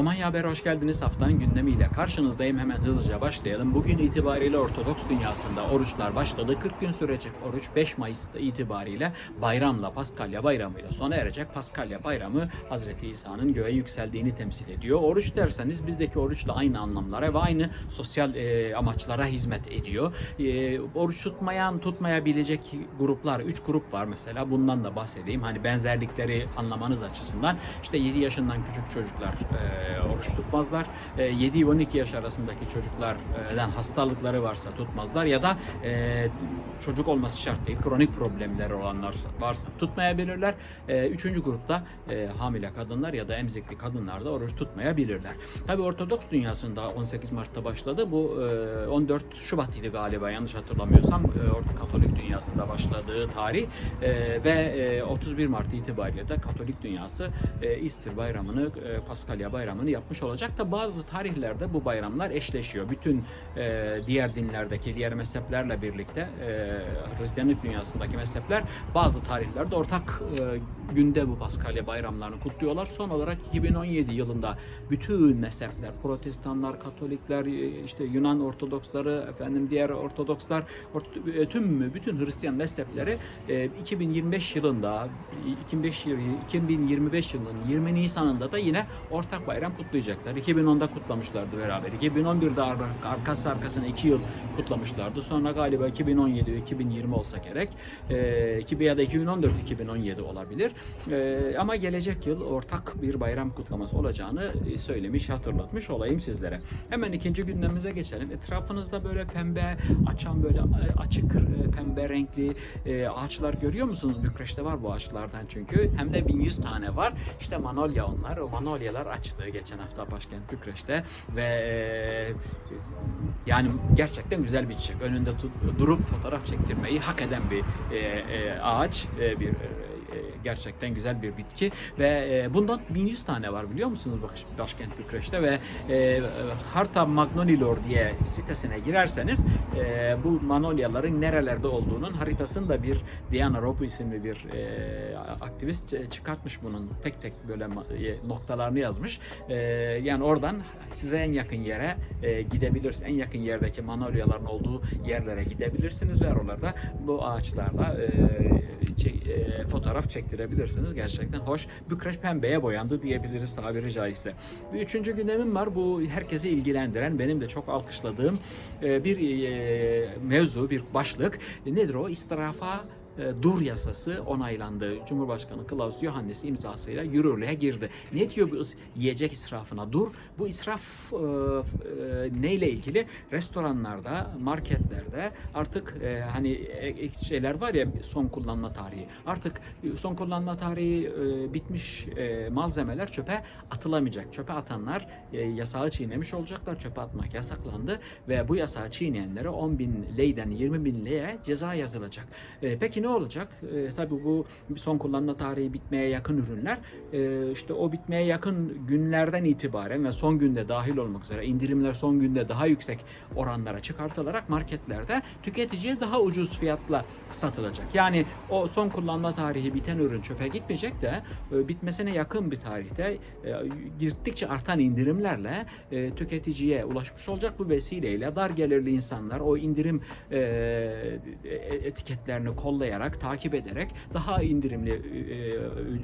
Romanya Haber hoş geldiniz. Haftanın gündemiyle karşınızdayım. Hemen hızlıca başlayalım. Bugün itibariyle Ortodoks dünyasında oruçlar başladı. 40 gün sürecek oruç 5 Mayıs itibariyle bayramla, Paskalya bayramıyla sona erecek. Paskalya bayramı Hazreti İsa'nın göğe yükseldiğini temsil ediyor. Oruç derseniz bizdeki oruçla aynı anlamlara ve aynı sosyal e, amaçlara hizmet ediyor. E, oruç tutmayan, tutmayabilecek gruplar, 3 grup var mesela. Bundan da bahsedeyim. Hani benzerlikleri anlamanız açısından. İşte 7 yaşından küçük çocuklar e, oruç tutmazlar. E, 7-12 yaş arasındaki çocuklardan hastalıkları varsa tutmazlar ya da e, çocuk olması şart değil. Kronik problemleri olanlar varsa tutmayabilirler. E, üçüncü grupta e, hamile kadınlar ya da emzikli kadınlar da oruç tutmayabilirler. Tabi Ortodoks dünyasında 18 Mart'ta başladı. Bu e, 14 Şubat idi galiba yanlış hatırlamıyorsam. E, Katolik dünyasında başladığı tarih E, ve e, 31 Mart itibariyle de Katolik dünyası e, Easter bayramını, e, Paskalya bayramını yapmış olacak da bazı tarihlerde bu bayramlar eşleşiyor. Bütün e, diğer dinlerdeki, diğer mezheplerle birlikte e, Hristiyanlık dünyasındaki mezhepler bazı tarihlerde ortak e, günde bu Paskalya bayramlarını kutluyorlar. Son olarak 2017 yılında bütün mezhepler, Protestanlar, Katolikler, e, işte Yunan Ortodoksları, efendim diğer Ortodokslar, ort- e, tüm bütün Hristiyan mezhepleri e, 2025 yılında 2005 yılı- 2025 yılının 20 Nisan'ında da yine ortak bayram kutlayacaklar. 2010'da kutlamışlardı beraber. 2011'de ar- arkası arkasına 2 yıl kutlamışlardı. Sonra galiba 2017 ve 2020 olsa gerek. E, 2000 ya da 2014-2017 olabilir. E, ama gelecek yıl ortak bir bayram kutlaması olacağını e, söylemiş, hatırlatmış olayım sizlere. Hemen ikinci gündemimize geçelim. Etrafınızda böyle pembe, açan böyle e, açık e, pembe renkli ağaçlar görüyor musunuz? Bükreş'te var bu ağaçlardan çünkü. Hem de 1100 tane var. İşte manolya onlar. O manolyalar açtı geçen hafta başkent Bükreş'te ve e, yani gerçekten güzel bir çiçek. Önünde tut- durup fotoğraf çektirmeyi hak eden bir e, e, ağaç, bir gerçekten güzel bir bitki ve e, bundan 1100 tane var biliyor musunuz baş, başkent Bükreş'te ve e, Harta Magnolilor diye sitesine girerseniz e, bu manolyaların nerelerde olduğunun haritasını da bir Diana Ropu isimli bir e, aktivist e, çıkartmış bunun tek tek böyle e, noktalarını yazmış. E, yani oradan size en yakın yere e, gidebilirsiniz. En yakın yerdeki manolyaların olduğu yerlere gidebilirsiniz ve oralarda bu ağaçlarla e, çe- e, fotoğraf çektirebilirsiniz. Gerçekten hoş. Bükreş pembeye boyandı diyebiliriz tabiri caizse. Bir üçüncü gündemim var. Bu herkesi ilgilendiren, benim de çok alkışladığım e, bir e, mevzu, bir başlık. Nedir o? İstirafa dur yasası onaylandı. Cumhurbaşkanı Klaus Johannes imzasıyla yürürlüğe girdi. Ne diyor bu yiyecek israfına dur? Bu israf e, e, neyle ilgili? Restoranlarda, marketlerde artık e, hani e, şeyler var ya son kullanma tarihi. Artık son kullanma tarihi e, bitmiş e, malzemeler çöpe atılamayacak. Çöpe atanlar e, yasağı çiğnemiş olacaklar. Çöpe atmak yasaklandı ve bu yasağı çiğneyenlere 10 bin leyden 20 bin leye ceza yazılacak. E, peki ne olacak? E, tabii bu son kullanma tarihi bitmeye yakın ürünler e, işte o bitmeye yakın günlerden itibaren ve son günde dahil olmak üzere indirimler son günde daha yüksek oranlara çıkartılarak marketlerde tüketiciye daha ucuz fiyatla satılacak. Yani o son kullanma tarihi biten ürün çöpe gitmeyecek de e, bitmesine yakın bir tarihte e, gittikçe artan indirimlerle e, tüketiciye ulaşmış olacak bu vesileyle dar gelirli insanlar o indirim e, e, etiketlerini kollayarak takip ederek daha indirimli e,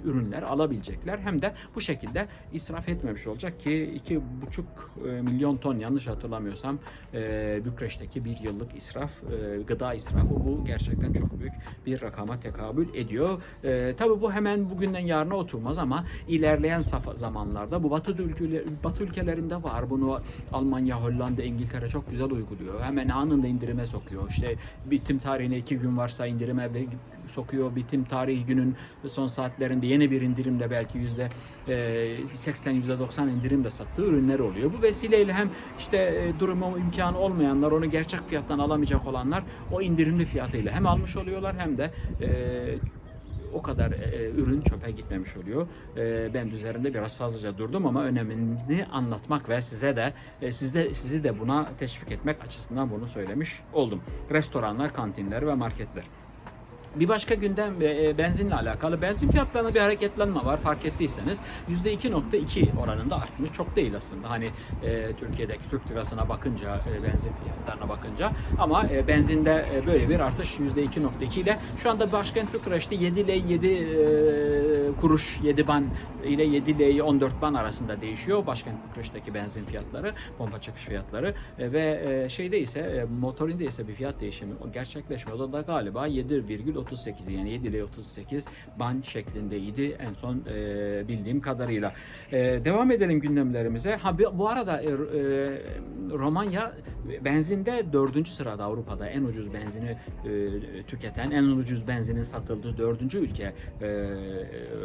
ürünler alabilecekler hem de bu şekilde israf etmemiş olacak ki iki buçuk e, milyon ton yanlış hatırlamıyorsam e, Bükreş'teki bir yıllık israf e, gıda israfı bu gerçekten çok büyük bir rakama tekabül ediyor. E, tabii bu hemen bugünden yarına oturmaz ama ilerleyen zamanlarda bu Batı ülkeler, Batı ülkelerinde var. Bunu Almanya, Hollanda, İngiltere çok güzel uyguluyor. Hemen anında indirime sokuyor. İşte bitim tarihine iki gün varsa indirime ve sokuyor. Bitim tarihi günün son saatlerinde yeni bir indirimle belki yüzde e, 80 yüzde 90 indirimle sattığı ürünler oluyor. Bu vesileyle hem işte e, durumu imkanı olmayanlar onu gerçek fiyattan alamayacak olanlar o indirimli fiyatıyla hem almış oluyorlar hem de e, o kadar e, ürün çöpe gitmemiş oluyor. E, ben üzerinde biraz fazlaca durdum ama önemini anlatmak ve size de e, sizde sizi de buna teşvik etmek açısından bunu söylemiş oldum. Restoranlar, kantinler ve marketler. Bir başka gündem e, benzinle alakalı. Benzin fiyatlarında bir hareketlenme var fark ettiyseniz. %2.2 oranında artmış. Çok değil aslında. Hani e, Türkiye'deki Türk lirasına bakınca, e, benzin fiyatlarına bakınca. Ama e, benzinde e, böyle bir artış %2.2 ile şu anda başkent Türk lirası işte 7 ile 7 e, kuruş, 7 ban ile 7 ile 14 ban arasında değişiyor. Başkent Bükreş'teki benzin fiyatları, pompa çıkış fiyatları E, ve e, şeyde ise e, motorinde ise bir fiyat değişimi gerçekleşmiyor. O da galiba 7,38 yani 7 ile 38 ban şeklindeydi en son e, bildiğim kadarıyla. E, devam edelim gündemlerimize. Ha bu arada e, e, Romanya benzinde dördüncü sırada Avrupa'da en ucuz benzini e, tüketen, en ucuz benzinin satıldığı dördüncü ülke e,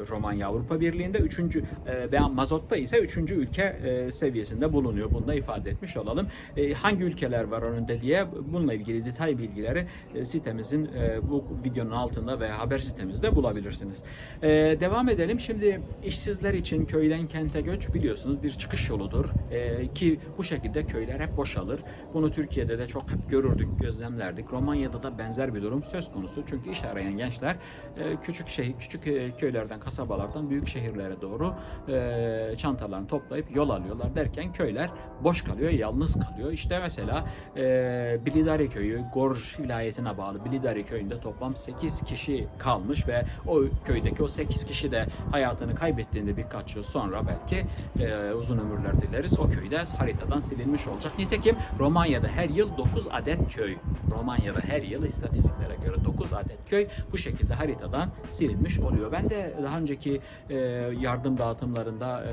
Romanya Avrupa Birliği'nde. Üçüncü e, ve mazotta ise üçüncü ülke e, seviyesinde bulunuyor. Bunu da ifade etmiş olalım. E, hangi ülkeler var önünde diye bununla ilgili detay bilgileri e, sitemizin e, bu videonun altında ve haber sitemizde bulabilirsiniz. E, devam edelim. Şimdi işsizler için köyden kente göç biliyorsunuz bir çıkış yoludur. E, ki bu şekilde köyler hep boşalır. Bunu Türkiye'de de çok hep görürdük, gözlemlerdik. Romanya'da da benzer bir durum söz konusu. Çünkü iş arayan gençler e, küçük şehir, küçük e, köylerden, kasabalardan büyük şehirlere doğru e, çantalarını toplayıp yol alıyorlar derken köyler boş kalıyor, yalnız kalıyor. İşte mesela e, Bilidari köyü, Gorj vilayetine bağlı Bilidari köyünde toplam 8 kişi kalmış ve o köydeki o 8 kişi de hayatını kaybettiğinde birkaç yıl sonra belki e, uzun ömürler dileriz. O köyde haritadan silinmiş olacak. Nitekim Romanya'da her yıl 9 adet köy, Romanya'da her yıl istatistiklere göre 9 adet köy bu şekilde haritadan silinmiş oluyor. Ben de daha önceki e, yardım dağıtımlarında e,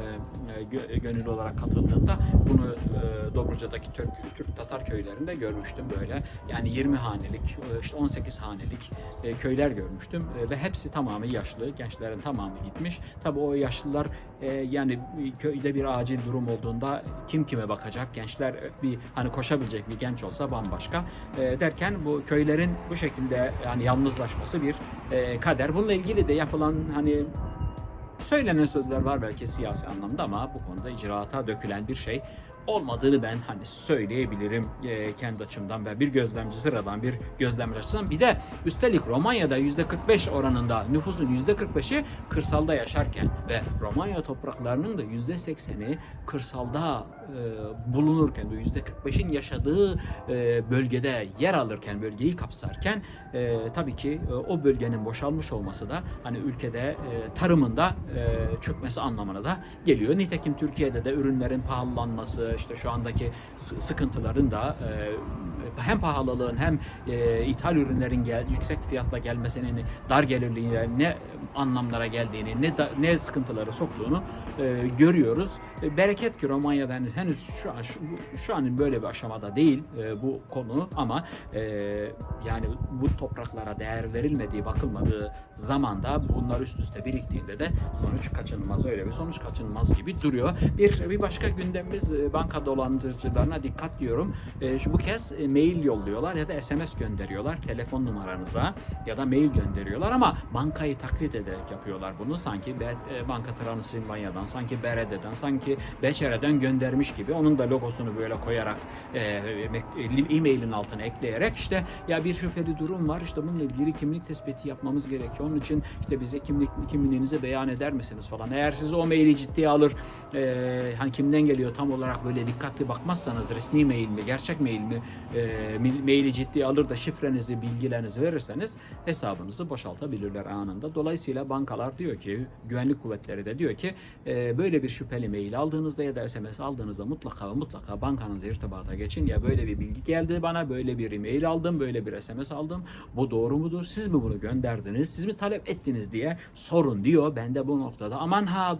e, gö- gönüllü olarak katıldığımda bunu e, Dobruca'daki Türk, Türk Tatar köylerinde görmüştüm böyle. Yani 20 hanelik, e, işte 18 hanelik e, köyler görmüştüm E, ve hepsi tamamı yaşlı, gençlerin tamamı gitmiş. Tabii o yaşlılar e, yani köyde bir acil durum olduğunda kim kime bakacak? Gençler e, bir hani koşabilecek bir genç olsa bambaşka E, derken bu köylerin bu şekilde yani yalnızlaşması bir e, kader. Bununla ilgili de yapılan hani söylenen sözler var belki siyasi anlamda ama bu konuda icraata dökülen bir şey olmadığını ben hani söyleyebilirim e, kendi açımdan ve bir gözlemci sıradan bir gözlemci açısından. Bir de üstelik Romanya'da %45 oranında nüfusun %45'i kırsalda yaşarken ve Romanya topraklarının da %80'i kırsalda e, bulunurken de %45'in yaşadığı e, bölgede yer alırken, bölgeyi kapsarken e, tabii ki e, o bölgenin boşalmış olması da hani ülkede e, tarımında e, çökmesi anlamına da geliyor. Nitekim Türkiye'de de ürünlerin pahalanması, işte şu andaki sı- sıkıntıların da e, hem pahalılığın hem e, ithal ürünlerin gel, yüksek fiyatla gelmesinin dar gelirliğine ne anlamlara geldiğini, ne da, ne sıkıntıları soktuğunu e, görüyoruz. E, bereket ki Romanya'da henüz- henüz şu an şu, şu an böyle bir aşamada değil e, bu konu ama e, yani bu topraklara değer verilmediği, bakılmadığı zamanda bunlar üst üste biriktiğinde de sonuç kaçınılmaz öyle bir sonuç kaçınılmaz gibi duruyor. Bir bir başka gündemimiz e, banka dolandırıcılarına dikkat diyorum. E, bu kez e, mail yolluyorlar ya da SMS gönderiyorlar telefon numaranıza ya da mail gönderiyorlar ama bankayı taklit ederek yapıyorlar bunu. Sanki Be- e, Banka Transilvanya'dan, sanki Berede'den, sanki Beçere'den göndermiş gibi onun da logosunu böyle koyarak e, e, e-mailin altına ekleyerek işte ya bir şüpheli durum var işte bununla ilgili kimlik tespiti yapmamız gerekiyor. Onun için işte bize kimlik kimliğinizi beyan eder misiniz falan. Eğer siz o maili ciddiye alır e, hani kimden geliyor tam olarak böyle dikkatli bakmazsanız resmi mail mi gerçek mail mi e, mail- maili ciddiye alır da şifrenizi bilgilerinizi verirseniz hesabınızı boşaltabilirler anında. Dolayısıyla bankalar diyor ki güvenlik kuvvetleri de diyor ki e, böyle bir şüpheli mail aldığınızda ya da SMS aldığınızda mutlaka mutlaka bankanızla irtibata geçin. Ya böyle bir bilgi geldi bana, böyle bir e-mail aldım, böyle bir SMS aldım. Bu doğru mudur? Siz mi bunu gönderdiniz? Siz mi talep ettiniz diye sorun diyor. Ben de bu noktada aman ha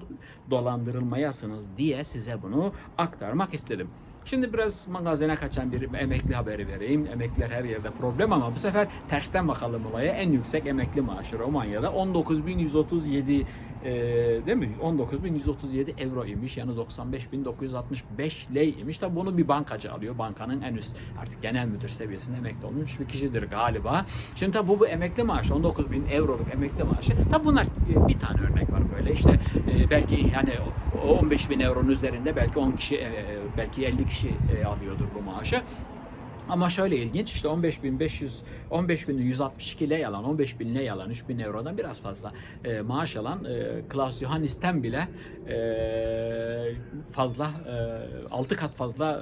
dolandırılmayasınız diye size bunu aktarmak istedim. Şimdi biraz magazine kaçan bir emekli haberi vereyim. Emekliler her yerde problem ama bu sefer tersten bakalım olaya. En yüksek emekli maaşı Romanya'da 19.137 e, değil mi? 19.137 euro imiş. Yani 95.965 lei imiş. Tabi bunu bir bankacı alıyor. Bankanın en üst artık genel müdür seviyesinde emekli olmuş bir kişidir galiba. Şimdi tabi bu, bu emekli maaşı 19.000 euroluk emekli maaşı. Tabi bunlar e, bir tane örnek var böyle. İşte e, belki yani o 15 bin euronun üzerinde belki 10 kişi e, belki 50 kişi e, alıyordur bu maaşı. Ama şöyle ilginç işte 15.500 15.162 ile yalan 15.000 ile yalan 3.000 eurodan biraz fazla e, maaş alan e, Klaus Johannis'ten bile e, fazla e, 6 kat fazla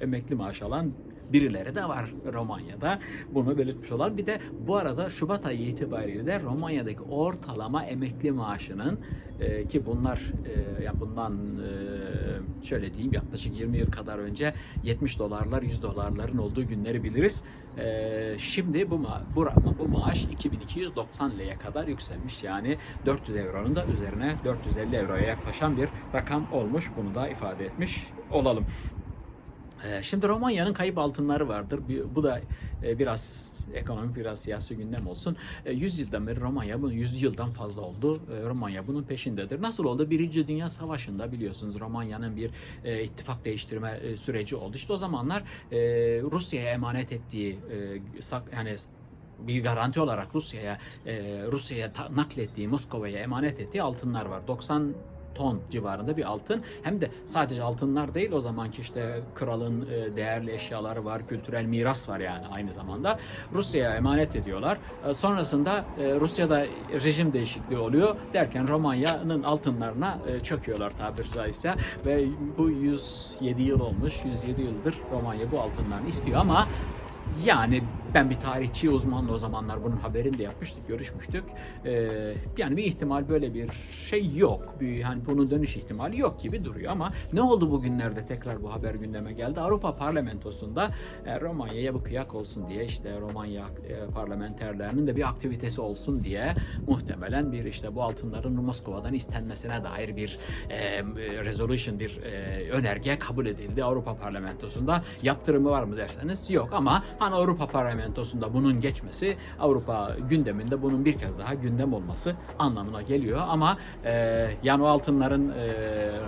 e, emekli maaş alan birileri de var Romanya'da. Bunu belirtmiş olan. Bir de bu arada Şubat ayı itibariyle de Romanya'daki ortalama emekli maaşının e, ki bunlar e, ya bundan e, şöyle diyeyim yaklaşık 20 yıl kadar önce 70 dolarlar 100 dolarların olduğu günleri biliriz. E, şimdi bu ma- bu, bu maaş 2290 liraya kadar yükselmiş. Yani 400 euronun da üzerine 450 euroya yaklaşan bir rakam olmuş. Bunu da ifade etmiş olalım. Ee, Şimdi Romanya'nın kayıp altınları vardır. Bu da e, biraz ekonomik, biraz siyasi gündem olsun. E, 100 yıldan beri Romanya, bunun 100 yıldan fazla oldu. E, Romanya bunun peşindedir. Nasıl oldu? Birinci Dünya Savaşı'nda biliyorsunuz Romanya'nın bir e, ittifak değiştirme e, süreci oldu. İşte o zamanlar e, Rusya'ya emanet ettiği e, yani bir garanti olarak Rusya'ya e, Rusya'ya naklettiği Moskova'ya emanet ettiği altınlar var. 90 ton civarında bir altın. Hem de sadece altınlar değil o zamanki işte kralın e, değerli eşyaları var, kültürel miras var yani aynı zamanda. Rusya'ya emanet ediyorlar. E, Sonrasında e, Rusya'da rejim değişikliği oluyor. Derken Romanya'nın altınlarına çöküyorlar tabiri caizse. Ve bu 107 yıl olmuş. 107 yıldır Romanya bu altınlarını istiyor ama yani ben bir tarihçi uzmanla o zamanlar bunun haberini de yapmıştık, görüşmüştük. Ee, yani bir ihtimal böyle bir şey yok. Bir, hani bunun dönüş ihtimali yok gibi duruyor ama ne oldu bugünlerde tekrar bu haber gündeme geldi? Avrupa Parlamentosu'nda e, Romanya'ya bu kıyak olsun diye işte Romanya e, parlamenterlerinin de bir aktivitesi olsun diye muhtemelen bir işte bu altınların Moskova'dan istenmesine dair bir e, resolution, bir e, önerge kabul edildi Avrupa Parlamentosu'nda. Yaptırımı var mı derseniz yok ama hani Avrupa Parlamentosu'nda bunun geçmesi Avrupa gündeminde bunun bir kez daha gündem olması anlamına geliyor ama e, yani o altınların e,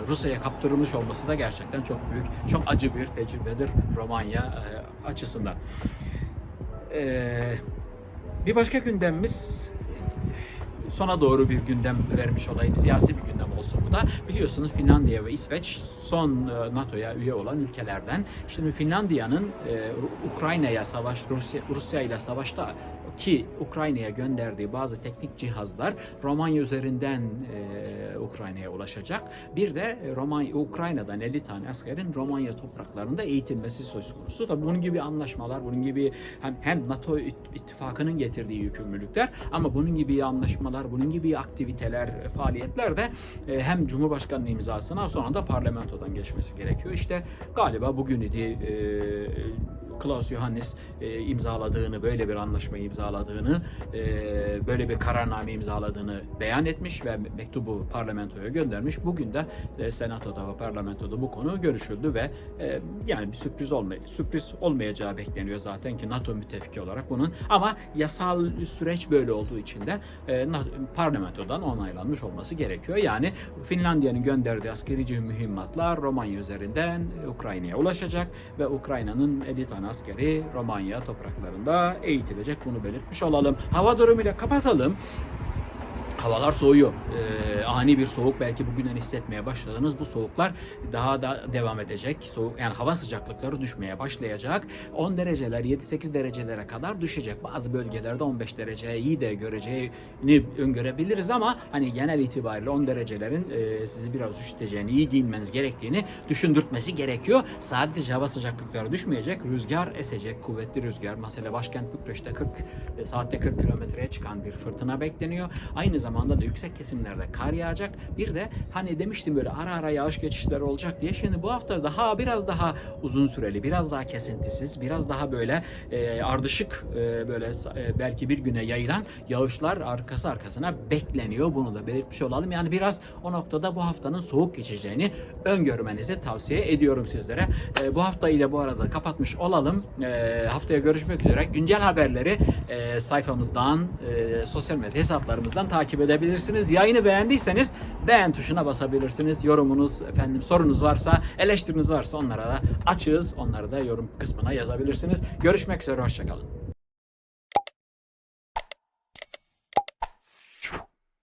Rusya'ya kaptırılmış olması da gerçekten çok büyük, çok acı bir tecrübedir Romanya e, açısından. E, bir başka gündemimiz sona doğru bir gündem vermiş olayım. Siyasi bir gündem olsun bu da. Biliyorsunuz Finlandiya ve İsveç son e, NATO'ya üye olan ülkelerden. Şimdi Finlandiya'nın e, Ukrayna'ya savaş, Rusya, Rusya ile savaşta ki Ukrayna'ya gönderdiği bazı teknik cihazlar Romanya üzerinden e, Ukrayna'ya ulaşacak. Bir de Romanya, Ukrayna'dan 50 tane askerin Romanya topraklarında eğitilmesi söz konusu. Tabii bunun gibi anlaşmalar, bunun gibi hem, hem NATO it- ittifakının getirdiği yükümlülükler ama bunun gibi anlaşmalar, bunun gibi aktiviteler, faaliyetler de e, hem Cumhurbaşkanı'nın imzasına sonra da parlamentodan geçmesi gerekiyor. İşte galiba bugün idi e, Klaus Johannes e, imzaladığını, böyle bir anlaşmayı imzaladığını, e, böyle bir kararname imzaladığını beyan etmiş ve mektubu parlamentoya göndermiş. Bugün de e, senatoda ve parlamentoda bu konu görüşüldü ve e, yani bir sürpriz olmay sürpriz olmayacağı bekleniyor zaten ki NATO müttefiki olarak bunun ama yasal süreç böyle olduğu için de e, parlamentodan onaylanmış olması gerekiyor. Yani Finlandiya'nın gönderdiği askeri mühimmatlar Romanya üzerinden Ukrayna'ya ulaşacak ve Ukrayna'nın 50 tane askeri Romanya topraklarında eğitilecek. Bunu belirtmiş olalım. Hava durumuyla kapatalım. Havalar soğuyor. Ee, ani bir soğuk belki bugünden hissetmeye başladınız. Bu soğuklar daha da devam edecek. Soğuk yani hava sıcaklıkları düşmeye başlayacak. 10 dereceler 7-8 derecelere kadar düşecek. Bazı bölgelerde 15 dereceye iyi de göreceğini öngörebiliriz ama hani genel itibariyle 10 derecelerin e, sizi biraz üşüteceğini, iyi giyinmeniz gerektiğini düşündürtmesi gerekiyor. Sadece hava sıcaklıkları düşmeyecek. Rüzgar esecek. Kuvvetli rüzgar. Mesela başkent Bükreş'te 40 e, saatte 40 kilometreye çıkan bir fırtına bekleniyor. Aynı zamanda da yüksek kesimlerde kar yağacak. Bir de hani demiştim böyle ara ara yağış geçişleri olacak diye. Şimdi bu hafta daha biraz daha uzun süreli, biraz daha kesintisiz, biraz daha böyle e, ardışık e, böyle e, belki bir güne yayılan yağışlar arkası arkasına bekleniyor. Bunu da belirtmiş olalım. Yani biraz o noktada bu haftanın soğuk geçeceğini öngörmenizi tavsiye ediyorum sizlere. E, bu haftayı da bu arada kapatmış olalım. E, haftaya görüşmek üzere. Güncel haberleri e, sayfamızdan, e, sosyal medya hesaplarımızdan takip edebilirsiniz. Yayını beğendiyseniz beğen tuşuna basabilirsiniz. Yorumunuz, efendim sorunuz varsa, eleştiriniz varsa onlara da açığız. Onları da yorum kısmına yazabilirsiniz. Görüşmek üzere, hoşçakalın.